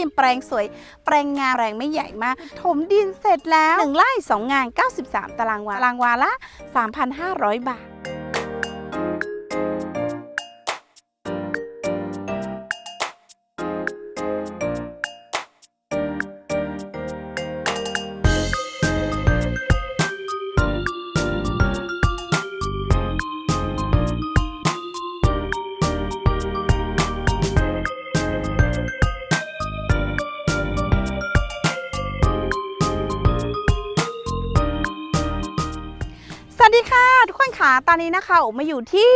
ดินแปลงสวย แปลงงานแรงไม่ใหญ่มาก ถมดินเสร็จแล้ว 1ไร่2งาน 93 ตารางวา ตารางวาละ 3,500 บาท ค่ะ ทุกคนค่ะตอนนี้นะคะโอมาอยู่ที่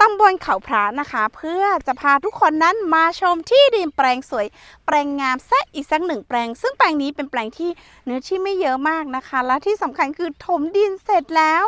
ตำบลเขาพระนะคะ เพื่อจะพาทุกคนนั้นมาชมที่ดินแปลงสวย แปลงงามแซะอีกสักหนึ่งแปลง ซึ่งแปลงนี้เป็นแปลงที่เนื้อที่ไม่เยอะมากนะคะ และที่สำคัญคือถมดินเสร็จแล้ว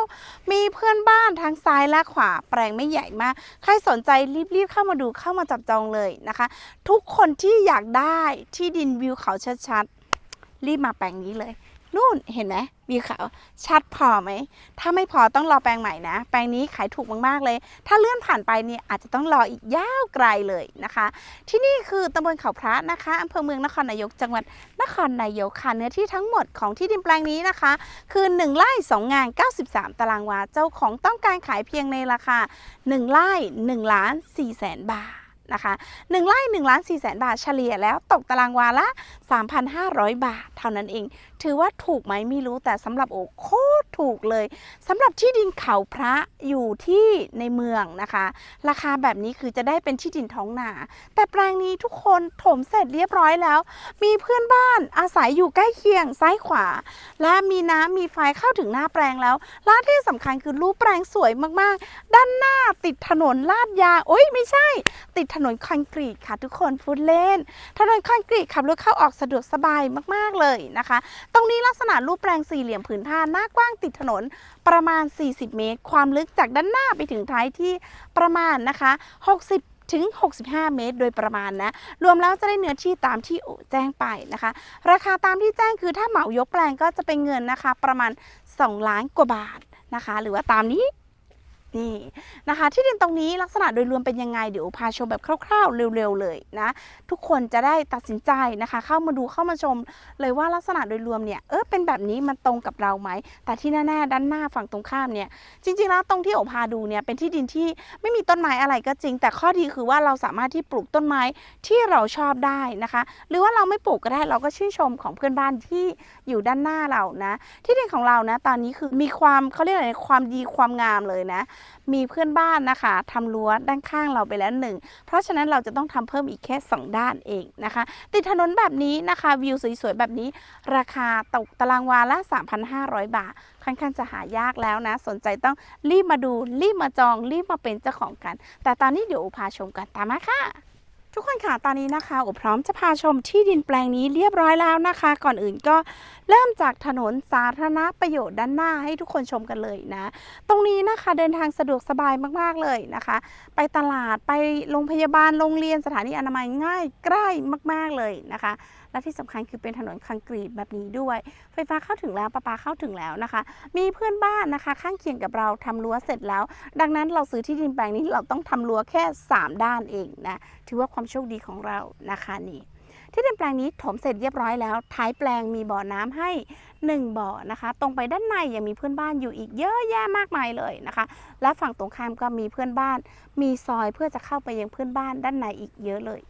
มีเพื่อนบ้านทางซ้ายและขวา แปลงไม่ใหญ่มาก ใครสนใจรีบๆเข้ามาดูเข้ามาจับจองเลยนะคะ ทุกคนที่อยากได้ที่ดินวิวเขาชัดๆรีบมาแปลงนี้เลย นู่นเห็นไหมวิวขาวชัดพอไหม ถ้าไม่พอต้องรอแปลงใหม่นะ แปลงนี้ขายถูกมากๆเลย ถ้าเลื่อนผ่านไปเนี่ยอาจจะต้องรออีกยาวไกลเลยนะคะ ที่นี่คือตำบลเขาพระนะคะอำเภอเมืองนครนายกจังหวัดนครนายกค่ะเนื้อที่ทั้งหมดของที่ดินแปลงนี้นะคะ คือ 1ไร่2งาน 93 ตารางวาเจ้าของต้องการขายเพียงในราคา 1ไร่1ล้าน4แสนบาท นะคะ1ไร่1ล้าน4แสนบาทเฉลี่ยแล้วตกตารางวาละ 3,500 บาท เท่านั้นเอง ถือว่าถูกไหมไม่รู้แต่สำหรับโอโคตรถูกเลยสำหรับที่ดินเขาพระอยู่ที่ในเมืองนะคะ ราคาแบบนี้คือจะได้เป็นที่ดินท้องนา แต่แปลงนี้ทุกคนถมเสร็จเรียบร้อยแล้ว มีเพื่อนบ้านอาศัยอยู่ใกล้เคียงซ้ายขวา และมีน้ำมีไฟเข้าถึงหน้าแปลงแล้วและที่สำคัญคือรูปแปลงสวยมากๆ ด้านหน้าติดถนนลาดยางโอ้ยไม่ใช่ ติดถนนคอนกรีตค่ะ ทุกคนพูดเล่น ถนนคอนกรีตขับรถเข้าออกสะดวกสบายมากๆเลยนะคะ ตรงนี้ลักษณะรูปแปลงสี่เหลี่ยมผืนผ้าหน้ากว้างติดถนนประมาณ 40 เมตร ความลึกจากด้านหน้าไปถึงท้ายที่ประมาณนะคะ 60ถึง 65 เมตร โดยประมาณนะ รวมแล้วจะได้เนื้อที่ตามที่แจ้งไปนะคะ ราคาตามที่แจ้งคือถ้าเหมายกแปลงก็จะเป็นเงินนะคะ ประมาณ 2 ล้านกว่าบาทนะคะ หรือว่าตามนี้ นี่นะคะ ที่ดินตรงนี้ลักษณะโดยรวมเป็นยังไงเดี๋ยวพาชมแบบคร่าวๆ เร็วๆเลยนะทุกคนจะได้ตัดสินใจนะคะ เข้ามาดูเข้ามาชม เลยว่าลักษณะโดยรวมเนี่ยเออเป็นแบบนี้มันตรงกับเราไหมแต่ที่แน่ๆด้านหน้าฝั่งตรงข้ามเนี่ยจริงๆแล้วตรงที่โอพาดูเนี่ยเป็นที่ดินที่ไม่มีต้นไม้อะไรก็จริง แต่ข้อดีคือว่าเราสามารถที่ปลูกต้นไม้ที่เราชอบได้นะคะ หรือว่าเราไม่ปลูกก็ได้เราก็ชื่นชมของเพื่อนบ้านที่อยู่ด้านหน้าเรานะ ที่ดินของเรานะตอนนี้คือมีความเขาเรียกอะไรความดีความงามเลยนะมีเพื่อนบ้านนะคะทำรั้วด้านข้างเราไปแล้วหนึ่งเพราะฉะนั้นเราจะต้องทำเพิ่มอีกแค่ 2 ด้านเองนะคะ ติดถนนแบบนี้นะคะวิวสวยๆแบบนี้ ราคาตกตารางวาละ 3,500 บาทค่อนข้างจะหายากแล้วนะ สนใจต้องรีบมาดูรีบมาจองรีบมาเป็นเจ้าของกัน แต่ตอนนี้เดี๋ยวอุพาชมกันตามมาค่ะทุกคนค่ะ ตอนนี้นะคะอุพร้อมจะพาชมที่ดินแปลงนี้เรียบร้อยแล้วนะคะ ก่อนอื่นก็ เริ่มจากถนนสาธารณประโยชน์ด้านหน้าให้ทุกคนชมกันเลยนะ ตรงนี้นะคะเดินทางสะดวกสบายมากๆเลยนะคะ ไปตลาดไปโรงพยาบาลโรงเรียนสถานีอนามัยง่ายใกล้มาก ๆเลยนะคะ และที่สำคัญคือเป็นถนนคอนกรีตแบบนี้ด้วย ไฟฟ้าเข้าถึงแล้วประปาเข้าถึงแล้วนะคะ มีเพื่อนบ้านนะคะ ข้างเคียงกับเราทำรั้วเสร็จแล้ว ดังนั้นเราซื้อที่ดินแปลงนี้เราต้องทำรั้วแค่ 3 ด้านเองนะถือว่าความโชคดีของเรานะคะนี่ ที่ดินแปลงนี้ถมเสร็จเรียบร้อยแล้ว ท้ายแปลงมีบ่อน้ำให้ 1 บ่อนะคะ ตรงไปด้านในยังมีเพื่อนบ้านอยู่อีกเยอะแยะมากมายเลยนะคะ และฝั่งตรงข้ามก็มีเพื่อนบ้าน มีซอยเพื่อจะเข้าไปยังเพื่อนบ้านด้านในอีกเยอะเลย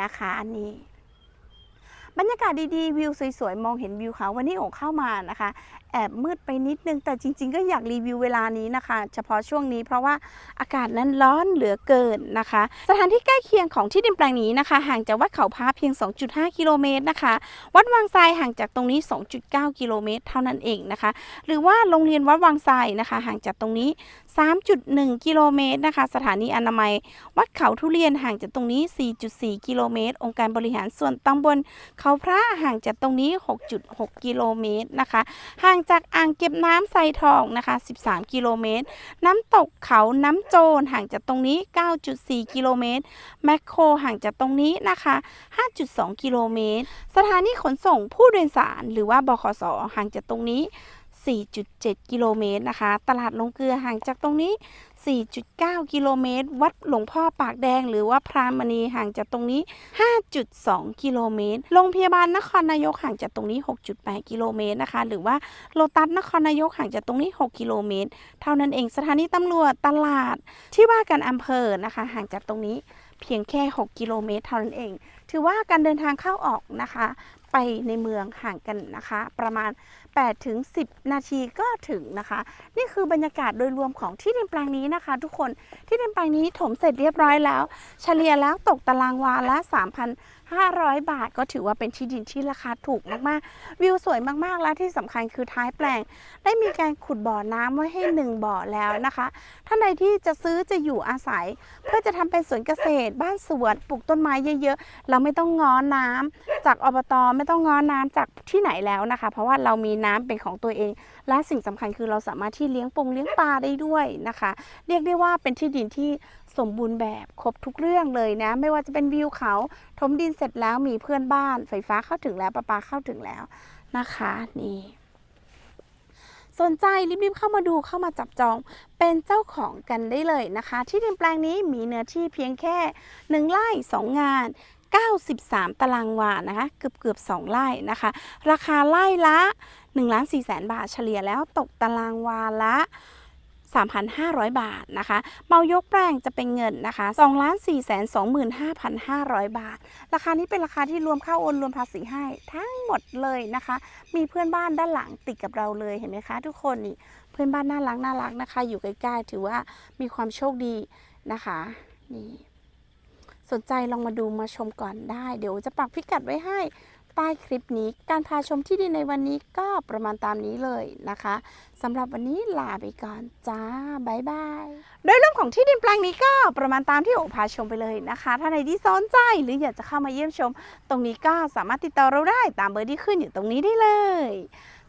นะคะ อันนี้ บรรยากาศดีๆ วิวสวยๆ มองเห็นวิวเขาวันนี้โอเข้ามานะคะ แอบมืดไปนิดนึงแต่จริง ๆ ก็อยากรีวิวเวลานี้นะคะ เฉพาะช่วงนี้เพราะว่าอากาศนั้นร้อนเหลือเกินนะคะ สถานที่ใกล้เคียงของที่ดินแปลงนี้นะคะ ห่างจากวัดเขาพระเพียง 2.5 กิโลเมตรนะคะ วัดวังทรายห่างจากตรงนี้ 2.9 กิโลเมตร เท่านั้นเองนะคะ หรือว่าโรงเรียนวัดวังทรายนะคะ ห่างจากตรงนี้3.1 กิโลเมตรนะคะ สถานีอนามัย วัดเขาทุเรียนห่างจากตรงนี้ 4.4 กิโลเมตร องค์การบริหารส่วนตำบลเขาพระห่างจากตรงนี้ 6.6 กิโลเมตรนะคะ ห่างจากอ่างเก็บน้ำไซทองนะคะ 13 กิโลเมตร น้ำตกเขาน้ำโจรห่างจากตรงนี้ 9.4 กิโลเมตร แมคโครห่างจากตรงนี้นะคะ 5.2 กิโลเมตร สถานีขนส่งผู้โดยสาร หรือว่าบขสห่างจากตรงนี้ 4.7 กิโลเมตรนะคะ ตลาดลงเกลือห่างจากตรงนี้ 4.9 กิโลเมตร วัดหลวงพ่อปากแดงหรือว่าพรามณีห่างจากตรงนี้ 5.2 กิโลเมตร โรงพยาบาลนครนายกห่างจากตรงนี้ 6.8 กิโลเมตรนะคะ หรือว่าโลตัสนครนายกห่างจากตรงนี้ 6 กิโลเมตร เท่านั้นเอง สถานีตำรวจ ตลาด ที่ว่าการอำเภอนะคะ ห่างจากตรงนี้เพียงแค่ 6 กิโลเมตรเท่านั้นเอง ถือว่าการเดินทางเข้าออกนะคะ ไปในเมืองห่างกันนะคะ ประมาณ8ถึง10 นาทีก็ถึงนะคะ นี่คือบรรยากาศโดยรวมของที่ดินแปลงนี้นะคะ ทุกคนที่ดินแปลงนี้ถมเสร็จเรียบร้อยแล้ว เฉลี่ยแล้วตกตารางวาละ 3,500 บาท ก็ถือว่าเป็นที่ดินที่ราคาถูกมากๆ วิวสวยมากๆ และที่สำคัญคือท้ายแปลง ได้มีการขุดบ่อน้ำไว้ให้ 1 บ่อแล้วนะคะ ท่านใดที่จะซื้อจะอยู่อาศัย เพื่อจะทำเป็นสวนเกษตร บ้านสวนปลูกต้นไม้เยอะๆเราไม่ต้องง้อน้ำจากอบตไม่ต้องงอน้ำจากที่ไหนแล้วนะคะ เพราะว่าเรามีน้ำเป็นของตัวเอง และสิ่งสำคัญคือเราสามารถที่เลี้ยงปงเลี้ยงปลาได้ด้วยนะคะ เรียกได้ว่าเป็นที่ดินที่สมบูรณ์แบบครบทุกเรื่องเลยนะ ไม่ว่าจะเป็นวิวเขาถมดินเสร็จแล้วมีเพื่อนบ้าน ไฟฟ้าเข้าถึงแล้วประปาเข้าถึงแล้วนะคะนี่สนใจรีบๆเข้ามาดูเข้ามาจับจองเป็นเจ้าของกันได้เลยนะคะ ที่ดินแปลงนี้มีเนื้อที่เพียงแค่ 1ไร่2งาน 93 ตารางวานะคะ เกือบเกือบ2ไร่นะคะ ราคาไร่ละ1ล้าน4แสนบาทเฉลี่ยแล้วตกตารางวาละ 3,500 บาทนะคะเมายกแปลงจะเป็นเงินนะคะ2ล้าน4แสน25,500 บาท ราคานี้เป็นราคาที่รวมค่าโอนรวมภาษีให้ทั้งหมดเลยนะคะ มีเพื่อนบ้านด้านหลังติดกับเราเลยเห็นไหมคะ ทุกคนนี่เพื่อนบ้านน่ารักน่ารักนะคะ อยู่ใกล้ๆถือว่ามีความโชคดีนะคะนี่ สนใจลองมาดูมาชมก่อนได้ เดี๋ยวจะปักพิกัดไว้ให้ใต้คลิปนี้การพาชมที่ดินในวันนี้ก็ประมาณตามนี้เลยนะคะสำหรับวันนี้ลาไปก่อนจ้าบายบายโดยรวมของที่ดินแปลงนี้ก็ประมาณตามที่โอพาชมไปเลยนะคะ ถ้าในที่สนใจหรืออยากจะเข้ามาเยี่ยมชม ตรงนี้ก็สามารถติดต่อเราได้ตามเบอร์ที่ขึ้นอยู่ตรงนี้ได้เลย